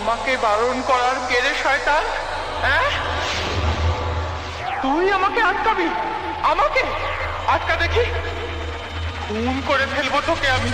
আমাকে বারণ করার কেড়ে শয়তান হ্যাঁ? তুই আমাকে আটকাবি, আমাকে আটকা দেখি। খুন করে ফেলব তোকে আমি।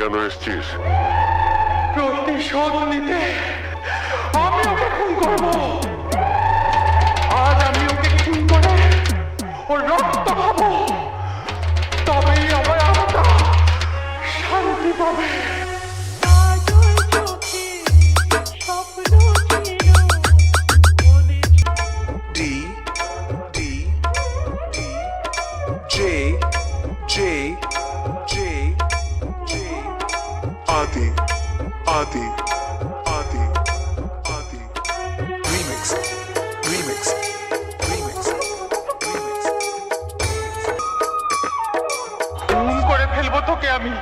কেন এসছিস। প্রতিশোধ নিতে আমি ওকে খুন করব। আজ আমি ওকে খুন করে ওর রক্ত খাব। তবেই আমার আত্মা শান্তি পাবে। Remix, remix, remix. খুন করে ফেলব তোকে আমি